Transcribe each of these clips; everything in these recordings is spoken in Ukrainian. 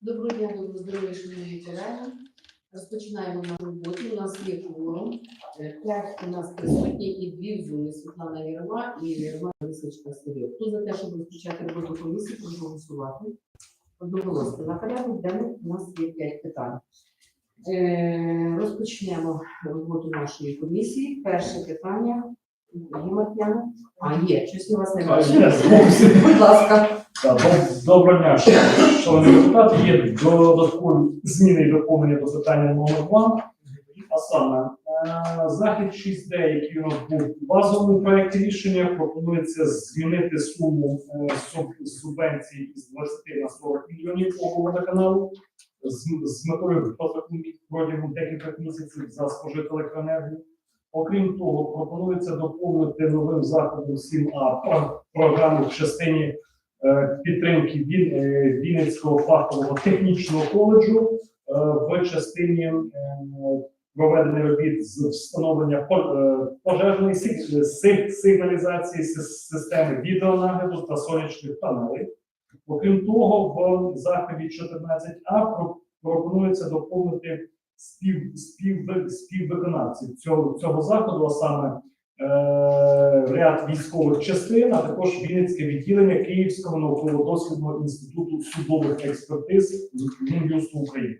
Доброго дня, доброго здоров'я, шановні колеги. Розпочинаємо нашу роботу. У нас є форум. Е, П'ять у нас присутні і дві в. Світлана Вірова і Роман Лисичка Стеріо. Хто за те, щоб розпочати роботу комісії, прошу голосувати. Одноголосно. На порядок денний у нас є п'ять питань. Е, Розпочнемо роботу нашої комісії. Перше питання. А, є. Щось я вас не бачу. Будь ласка. Так, доб- Доброго дня, шановні депутати. Є додаткові зміни і доповнення до питання номер 2. А саме, е, захід 6D, який у нас був в базовому проєкті рішення, пропонується змінити суму е, суб- субвенції з 20 на 40 мільйонів по водоканалу з, з метою протягом- протягом декількох місяців за спожиту електроенергію. Окрім того, пропонується доповнити новим заходом 7А про- програму в частині е, підтримки е, Вінницького фахового технічного коледжу е, в частині проведення робіт з встановлення по- пожежної сигналізації системи відеонагляду та сонячних панелей. Окрім того, в заході 14А пропонується доповнити спів, спів, співвиконавців цього, цього заходу, а саме е, ряд військових частин, а також Вінницьке відділення Київського науково-дослідного інституту судових експертиз Мін'юсту України.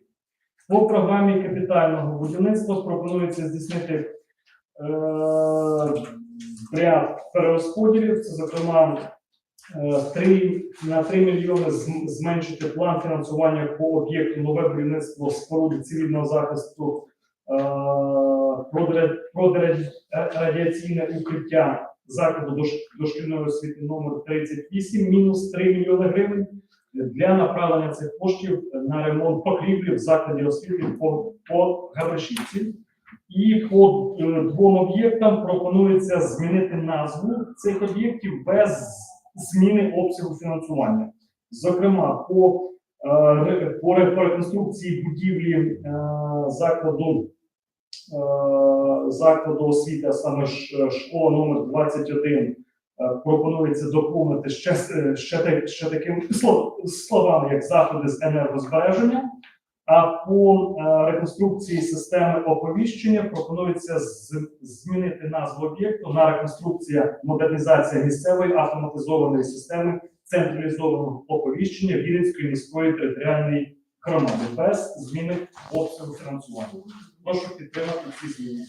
По програмі капітального будівництва пропонується здійснити е, ряд перерозподілів, це, зокрема, е, три, на 3 мільйони зменшити план фінансування по об'єкту нове будівництво споруди цивільного захисту е, продра- е, укриття закладу дош- дошкільної освіти номер 38, мінус 3 мільйони гривень для направлення цих коштів на ремонт покрівлі в закладі освіти по, по Гавришівці. І по е, двом об'єктам пропонується змінити назву цих об'єктів без зміни обсягу фінансування. Зокрема, по, е, по реконструкції будівлі е, закладу е, закладу освіти, а саме школа номер 21, е, пропонується доповнити ще, ще, ще такими слов- словами, як заходи з енергозбереження. А по е, реконструкції системи оповіщення пропонується змінити назву об'єкту на реконструкція модернізація місцевої автоматизованої системи централізованого оповіщення Вінницької міської територіальної громади без зміни обсягу фінансування. Прошу підтримати ці зміни.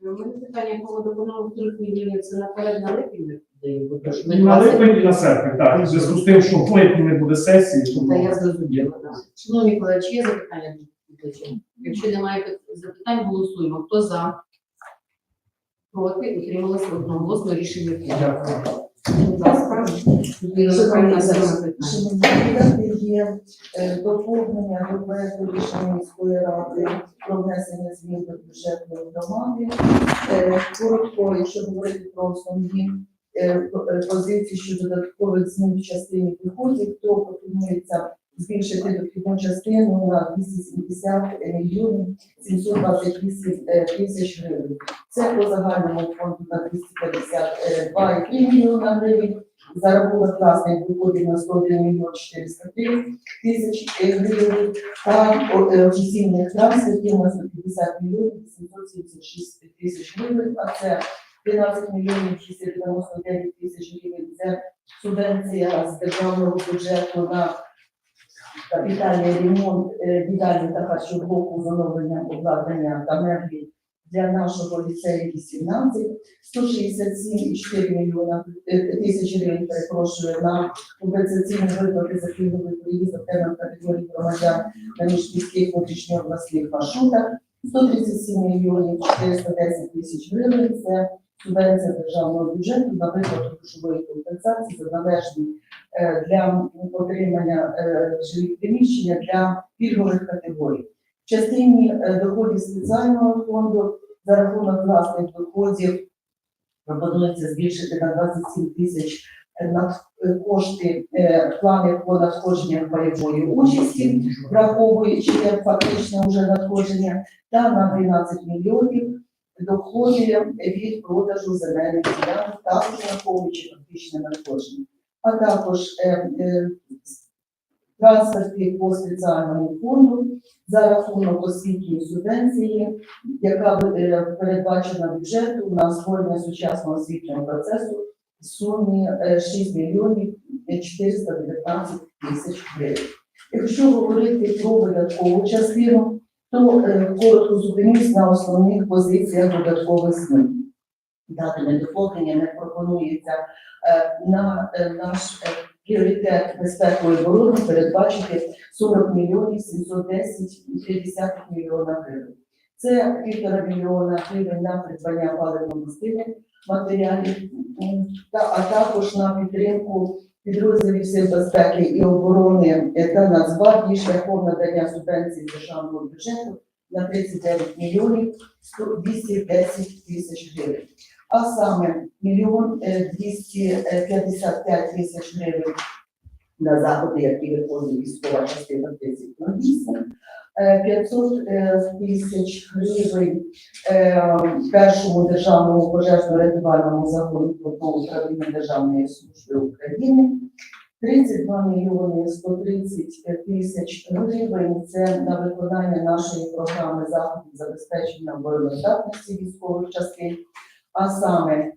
У мене питання по водоканалу 40 мільйонів це наперед на липень даємо, бо ж ми на 20 липень і на серпень, так. В зв'язку з тим, що в липні не буде сесії, Та тому я зрозуміла. да. Шановні колеги, чи є запитання до доповідача? Якщо немає пит- запитань, голосуємо. Хто за? Проти? Утрималися одноголосно рішення прийнято. Будь ласка, Людмила Михайлівна, саме питання. Шановні є е, доповнення до проекту рішення міської ради про внесення змін до бюджетної громади. Е, Коротко, якщо говорити про основні е, е, позиції щодо додаткових змін в частині приходів, то пропонується збільшити дохідну частину на 270 мільйонів 728 е, тисяч гривень. Це по загальному фонду на 252,3 мільйона гривень за рахунок власних доходів на 101 мільйон 403 тисяч гривень та офіційних трансфертів на 150 мільйонів 776 тисяч гривень, а це 13 мільйонів 699 тисяч гривень. Це субвенція з державного бюджету на капітальний ремонт е, їдальні та харчоблоку з оновленням обладнання та меблі для нашого ліцею 18, 167,4 мільйона е, тисяч гривень, перепрошую, на компенсаційні виплати за пільговий проїзд окремих категорій громадян на міжміських внутрішньообласних маршрутах, 137 мільйонів 410 тисяч гривень, це субвенція державного бюджету на виплату грошової компенсації за належні е, для отримання е, жилих приміщення для пільгових категорій. В частині е, доходів спеціального фонду за рахунок власних доходів пропонується збільшити на 27 тисяч е, кошти плани по надходженням бойової участі, враховуючи як фактичне вже надходження, та на 12 мільйонів доходи від продажу земельних ділянок, також враховуючи фактичне надходження. А також е, е, трансферти по спеціальному фонду за рахунок освітньої субвенції, яка е, передбачена бюджету на створення сучасного освітнього процесу в сумі е, 6 мільйонів 419 тисяч гривень. Якщо говорити про видаткову частину, то е, коротко на основних позиціях додаткових змін. Датами доповнення не пропонується е, на е, наш е, пріоритет безпекової оборони передбачити 40 мільйонів 710 мільйона гривень. Це півтора мільйона гривень на придбання паливно-мастильних матеріалів, та, а також на підтримку підрозділів сил безпеки і оборони е, та Нацгвардії шляхом надання субвенції державного бюджету на 39 мільйонів 210 тисяч гривень. А саме мільйон е, 255 тисяч гривень на заходи, які виконує військова частина 3008, е, 500 е, тисяч гривень е, першому державному пожежно-рятувальному загону по управління Державної служби України. 32 мільйони 130 тисяч гривень це на виконання нашої програми заходів забезпечення обороноздатності військових частин, а саме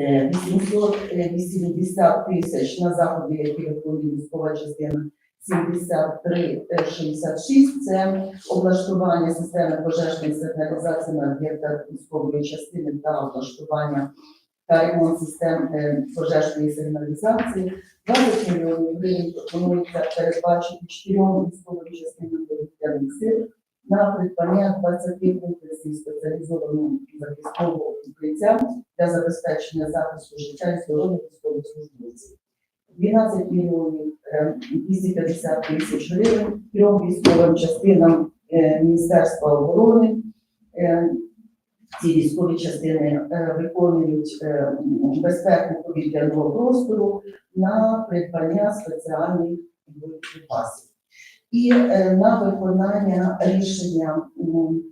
е, 880 тисяч на заходи, які виконує військова частина 7366 це облаштування системи пожежної сигналізації на об'єктах військової частини та облаштування та ремонт систем е, пожежної сигналізації. 20 мільйонів гривень пропонується передбачити чотирьом військовим частинам повітряних сил на придбання 20 комплексів спеціалізованого захисного укриття для забезпечення захисту життя і здоров'я військових службовців. 12 мільйонів е, 250 тисяч гривень трьом військовим частинам е, Міністерства оборони. Е, Ці військові частини е, виконують безпеку повітряного простору на придбання спеціальних боєприпасів. І е, на виконання рішення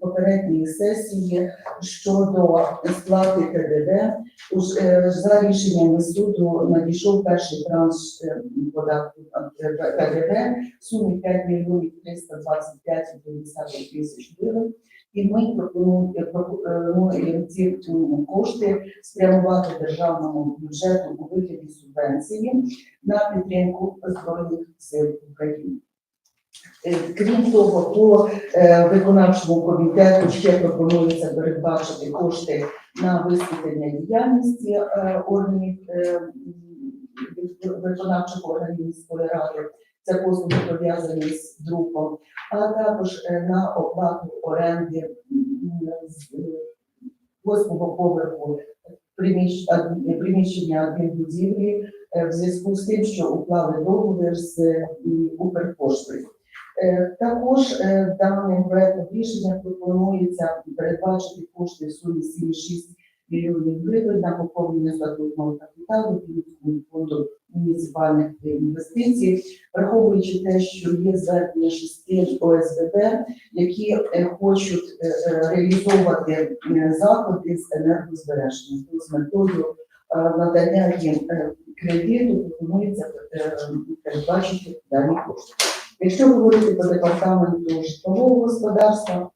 попередньої сесії щодо сплати Уж, е, за рішеннями суду надійшов перший транш е, податку ПДВ в сумі 5 мільйонів 325,2 тисяч гривень. І ми пропонуємо ці кошти спрямувати державному бюджету у вигляді субвенції на підтримку Збройних сил України. Е, Крім того, по е, виконавчому комітету ще пропонується передбачити кошти на висвітлення діяльності е, органів виконавчих органів міської ради. Це послуги пов'язані з друком, а також на оплату оренди восьмого поверху приміщ- приміщення адмінбудівлі в зв'язку з тим, що уклали договір з м, Укрпоштою. Е, Також е, даним проектом рішення пропонується передбачити кошти в сумі 7,6 мільйонів гривень на поповнення статутного капіталу фонду муніципальних інвестицій, враховуючи те, що є звернення шести ОСББ, які е, хочуть реалізовувати заходи з енергозбереження. То з метою надання їм кредиту пропонується передбачити дані кошти. Якщо говорити про департаменту житлового господарства,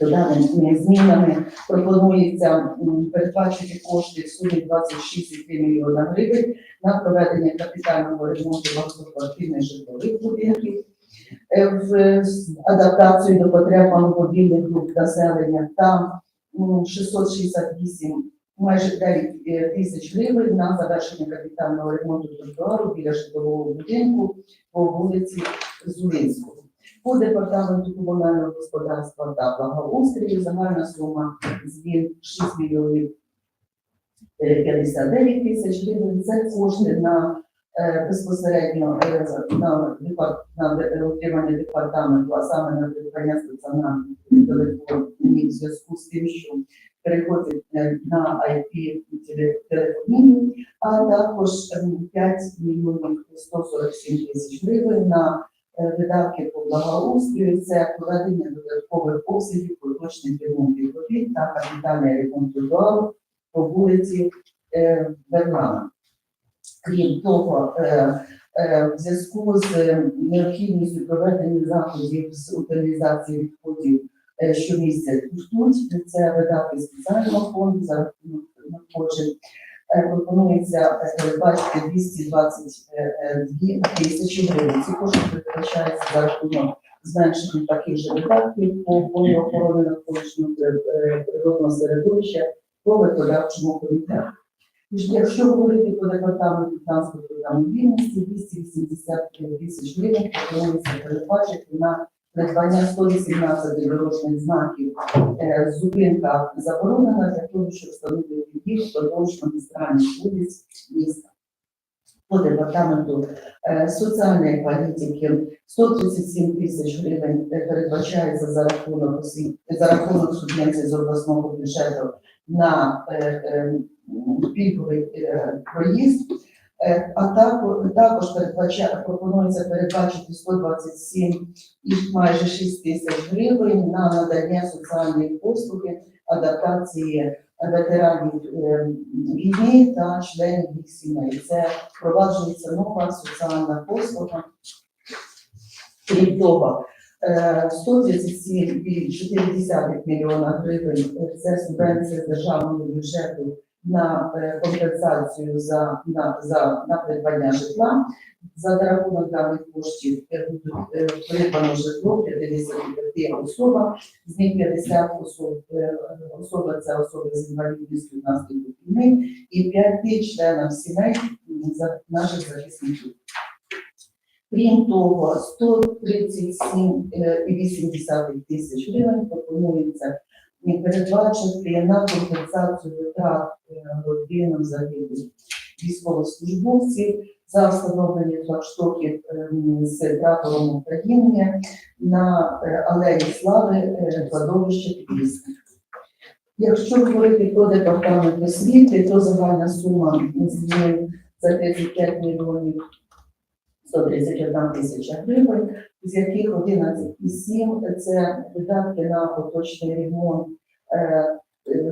то даними змінами пропонується передбачити кошти в сумі 26,3 мільйона гривень на проведення капітального ремонту багатоквартирних житлових будинків, е, в адаптацію до потреб маломобільних груп населення. Та м, 668 майже 9 е, тисяч гривень на завершення капітального ремонту тротуару біля житлового будинку по вулиці Зулинського. По департаменту комунального господарства та благоустрою загальна сума змін 6 мільйонів е, 59 тисяч гривень. Це кошти на е, безпосередньо е, на, на е, утримання департаменту, а саме на придбання стаціонарних телефонів зв'язку з тим, що переходять е, на IP телефонію, а також ем, 5 мільйонів 147 тисяч гривень на е, видатки по благоустрою, це проведення додаткових обсягів поточних ремонтів робіт та капітальний ремонт тротуару по вулиці е, Крім того, е, е, в зв'язку з е, необхідністю проведення заходів з утилізації відходів е, щомісяця тут це видатки спеціального фонду за рахунок. Е, Пропонується е, передбачити 222 тисячі гривень. Ці кошти передбачаються за рахунок зменшення таких же видатків по фонду охорони навколишнього е, е, природного середовища по виконавчому комітету. Якщо говорити по департаменту транспорту та мобільності, 280 тисяч гривень пропонується передбачити на придбання 118 дорожніх знаків е, зупинка заборонена для того, щоб встановити їх впродовж магістральних вулиць міста. По департаменту е, соціальної політики 137 тисяч гривень е, передбачається за рахунок за рахунок субвенції з обласного бюджету на пільговий проїзд. Е, А також, також передбача, пропонується передбачити 127 і майже 6 тисяч гривень на надання соціальної послуги, адаптації ветеранів е, війни та членів їх сімей. Це впроваджується нова соціальна послуга. Крім того, е, 137,4 мільйона гривень е, це субвенція з державного бюджету на е, компенсацію за, на, за, на придбання житла. За рахунок даних коштів е, е, придбано житло 55 особам, з них 50 особ, особи це особи з інвалідністю внаслідок війни і 5 членам сімей за наших захисників. Крім того, 137,8 тисяч гривень пропонується е, передбачити на компенсацію витрат е, родинам загиблих військовослужбовців за встановлення флагштоків ем, з прапором України на е, Алеї Слави е, кладовище Якщо говорити про департамент освіти, то загальна сума це 35 мільйонів 131 тисяча гривень, з яких 11,7 – це видатки на поточний ремонт е,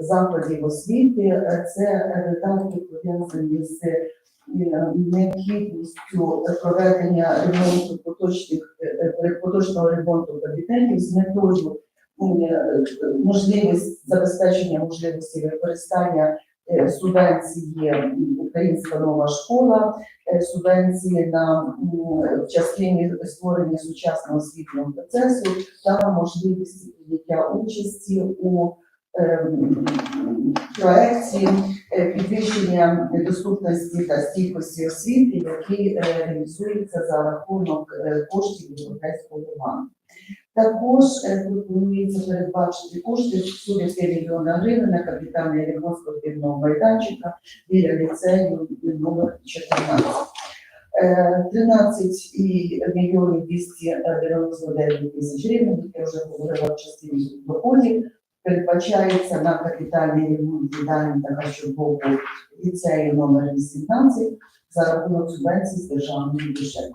закладів освіти, це видатки пов'язані з е, необхідністю проведення ремонту поточних е, поточного ремонту кабінетів з метою можливість забезпечення можливості використання субвенції Українська нова школа, е, субвенції на частині створення сучасного освітнього процесу та можливість прийняття участі у ем, е, підвищення доступності та стійкості освіти, який е, реалізується за рахунок е, коштів Європейського банку. Також е, пропонується передбачити кошти в сумі 3 мільйона гривень на капітальний ремонт спортивного майданчика біля ліцею номер 14. Е, 13 і мільйонів 299 тисяч гривень, я вже говорила в частині доходів, передбачається на капітальний ремонт їдальні та харчового ліцею номер 18 за рахунок субвенцій з державного бюджету.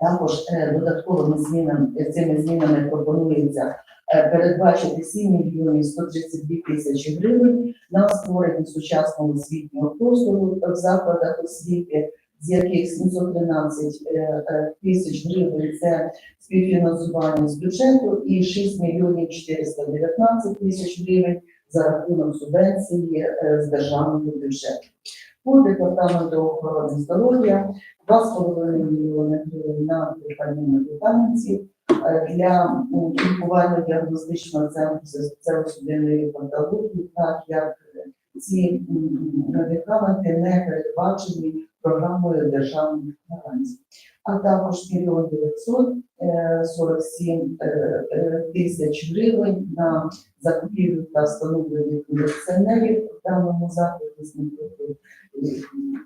Також е, додатковими змінами е, цими змінами пропонується е, передбачити 7 мільйонів 132 тисячі гривень на створення сучасного освітнього простору в закладах освіти, з яких 713 е, е, тисяч гривень це співфінансування з бюджету і 6 мільйонів 419 тисяч гривень за рахунок субвенції з державного бюджету. По департаменту охорони здоров'я 2,5 мільйони гривень на придбання медикаментів для лікування діагностичного центру серцево-судинної патології, так як е, ці медикаменти не передбачені програмою державних гарантій. А також мільйон 947 е, е, тисяч гривень на закупівлю та встановлення кондиціонерів в даному закладі з е,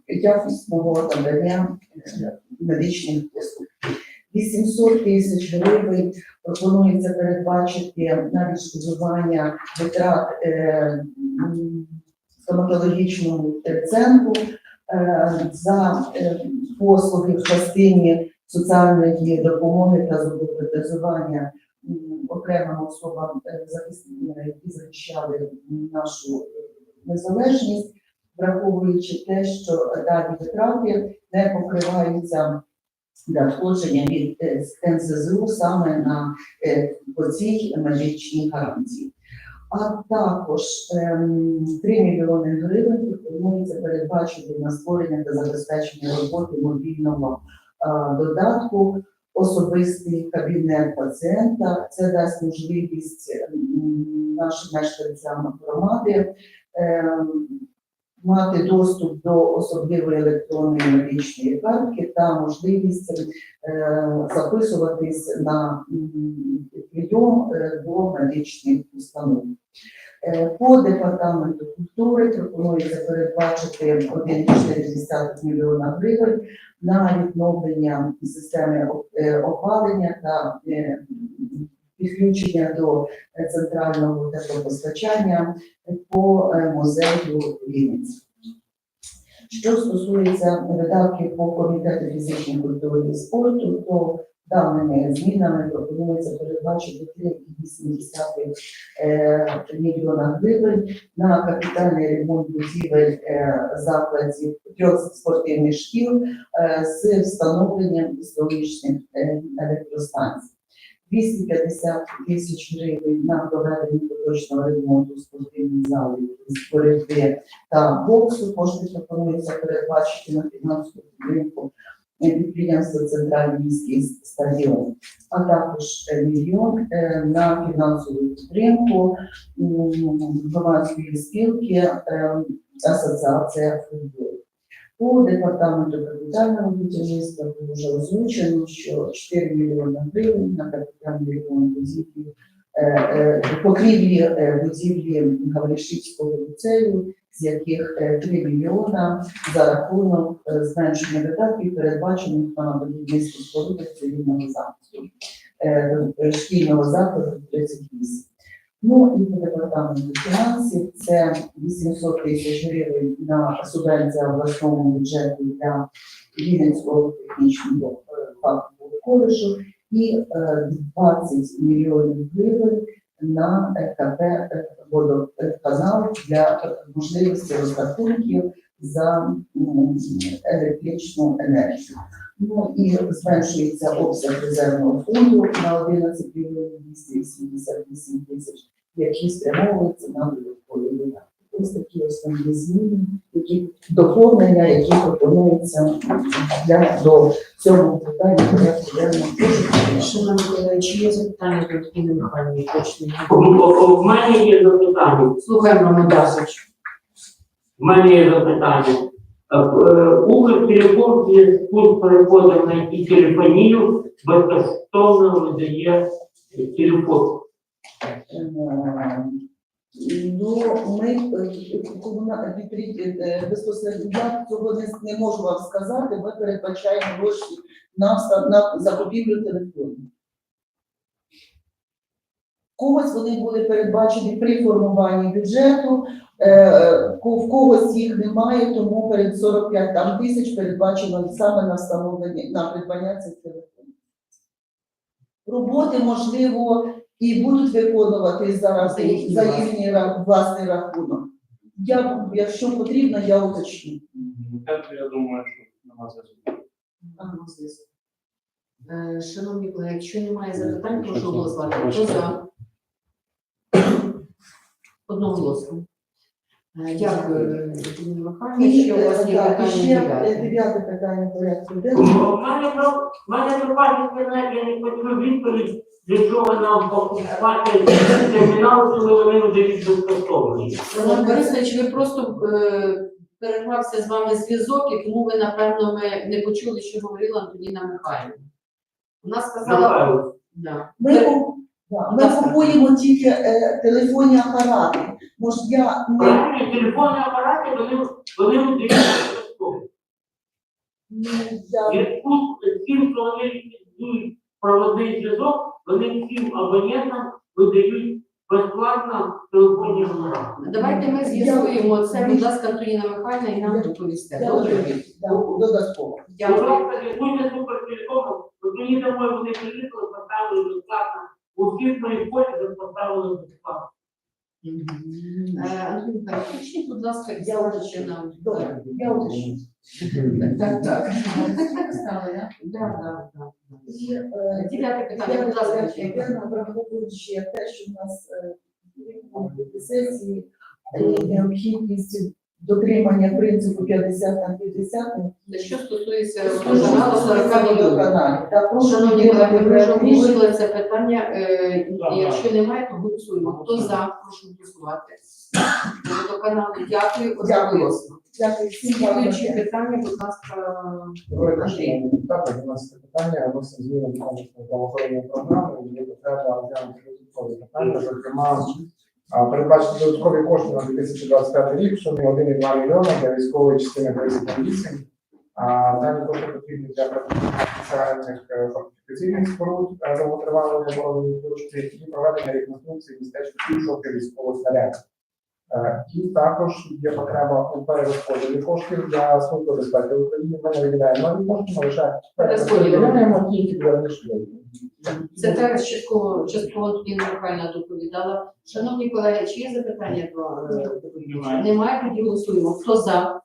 якісного надання е, медичних послуг. 800 тисяч гривень пропонується передбачити на відшкодування витрат е, е, центру е, за е, послуги в частині соціальної допомоги та м, окремим особам, е, які захищали нашу е, незалежність. враховуючи те, що дані витрати не покриваються надходження від е, НСЗУ саме на цій медичній гарантії. А також ем, 3 мільйони гривень пропонується передбачити на створення та забезпечення роботи мобільного додатку особистий кабінет пацієнта. Це дасть можливість нашим мешканцям громади ем, мати доступ до особливої електронної медичної картки та можливість е, записуватись на прийом е, до медичних установ. Е, По департаменту культури пропонується передбачити 1,4 мільйона гривень на відновлення системи опалення та підключення до е, центрального теплопостачання по е, музею Вінниці. Що стосується видатків по комітету фізичної культури і спорту, то даними змінами пропонується передбачити 3,8 е, мільйона гривень на капітальний ремонт будівель закладів трьох спортивних шкіл з встановленням сонячних е, електростанцій. 250 тисяч гривень на проведення поточного ремонту спортивних залів з боротьби та боксу. Кошти пропонується передбачити на фінансову підтримку підприємства Центральний міський стадіон, а також мільйон е, на фінансову підтримку громадської спілки е, Асоціація футболу. По департаменту капітального будівництва вже озвучено, що 4 мільйони гривень на капітальний ремонт будівлі, е, е, покрівлі е, будівлі Гавришівського ліцею, з яких е, 3 мільйона за рахунок зменшення видатків, передбачених на будівництво споруди цивільного захисту шкільного закладу 38. Ну і по департаменту фінансів це 800 тисяч гривень на субвенція обласному бюджету для Рівненського технічного е, фахового коледжу і е, 20 мільйонів гривень на е, КП е, водоканал для е, можливості розрахунків за електричну енергію. Ну і зменшується обсяг резервного фонду на 11 мільйонів 288 тисяч які спрямовуються на додаткові. Ось такі основні зміни, які доповнення, які пропонуються для до цього питання порядку денного. Шановні колеги, чи є запитання до Тіни Михайлівни точно? У мене є запитання. Слухаємо Ромадасович. У мене є запитання. Укртелеком в зв'язку з на ІТ телефонію безкоштовно видає телефон. Ну, ми е, е, безпосередньо я цього не, не можу вам сказати. Ми передбачаємо гроші на, на закупівлю телефонів. Когось вони були передбачені при формуванні бюджету, е, в когось їх немає, тому перед 45 там, тисяч передбачено саме на встановлення на придбання цих телефонів. Роботи, можливо, і будуть виконувати зараз За їхній за власний. їхній ра- власний рахунок. Я, якщо потрібно, я уточню. Так, я думаю, що нема зв'язку. Е, Шановні колеги, якщо немає запитань, прошу голосувати. Хто за? Одноголосно. Е, Дякую, Михайлівна. І, Ще у вас є питання ще дев'яте. дев'яте питання порядку денного. В мене запитання, я не почув відповідь, для чого нам покупати термінал, коли вони видають безкоштовно. Роман Борисович, ви просто е, перервався з вами зв'язок, і тому ви, напевно, ми не почули, що говорила Антоніна Михайлівна. Вона сказала, да. Ми, ку- да, ми купуємо тільки е, телефонні апарати. Може, я не телефонні апарати, вони, вони видають безкоштовно. не- я Зв'язку з тим, що вони ліквідують проводний зв'язок, вони всім абонентам видають безплатно телефонні номера. Давайте ми з'ясуємо це, будь ласка, Антоніна Михайлівна, і нам доповісте. Добре? додатково. Будь Дякую. ласка, зв'язуйте з Укртелекомом, от мені домой вони приїхали, поставили безплатно. У всіх моїх поїздах поставили безплатно. Е, Андрій Михайлович, уточніть, будь ласка, Я нам. Добре, я уточню. Так, так. Стали, е, Дев'яте питання, будь ласка. Я враховуючи те, що в нас е, сесії необхідність дотримання принципу 50 на 50, Те, Що стосується каналу 40 мільйонів. каналів. Та прошу Шановні колеги, ми обговорили це питання. е, і Якщо немає, то голосуємо. Хто за, прошу голосувати. Водоканалу, дякую, одноголосно. Дякую всім Слідуючі питання, будь ласка, Андрій. депутати. У нас є питання, вносимо зміни до комплексної правоохоронної програми, є потреба розглянути додаткові питання, зокрема, передбачити додаткові кошти на 2025 рік в сумі 1,2 мільйона для військової частини 38. А дані кошти потрібні для спеціальних е, фортифікаційних споруд е, довготривалої оборонної служби і проведення реконструкції містечка Кішок військового снаряду. Е, І також є потреба у перерозподілі коштів для служби безпеки України. Ми не виділяємо нові кошти, ми лише перерозподіляємо тільки для внешньої. Це теж частково, частково тоді Михайлівна доповідала. Шановні колеги, чи є запитання до е, доповідача? Немає. Тоді голосуємо. Хто за?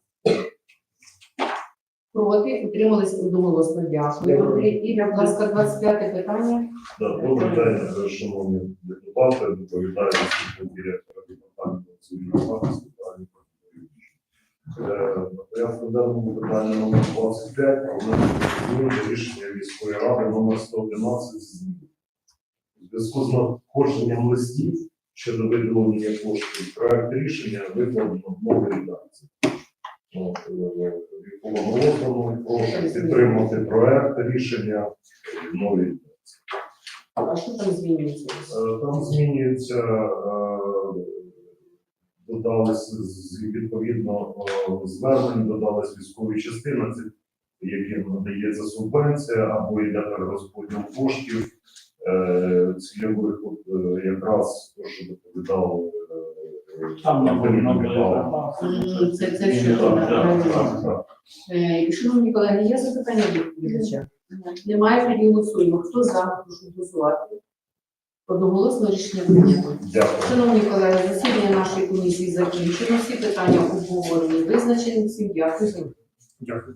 Проти, утримались одноголосно. Дякую. Дякую. І, будь ласка, 25 питання. Добрий день, шановні депутати, доповідаю директора департаменту цивільного захисту Віталій Петрович. Е, На порядку денному питання номер 25 про внесення рішення міської ради номер 111 у зв'язку з надходженням листів щодо виділення коштів. Проект рішення викладено в новій редакції. От, е, прошу підтримати проект рішення в новій редакції. А що там змінюється? Е, Там змінюється, е, додались відповідно звернень, додались військові частини, це яким надається субвенція або йде перерозподіл коштів е, цільових, от, е, якраз то, що доповідав е, Там Це, це що Так, Шановні колеги, є запитання до доповідача? Немає, тоді голосуємо. Хто за, прошу голосувати. Одноголосно рішення прийнято. Дякую. Шановні колеги, засідання нашої комісії закінчено. Всі питання обговорені, визначені. Всім дякую. Дякую.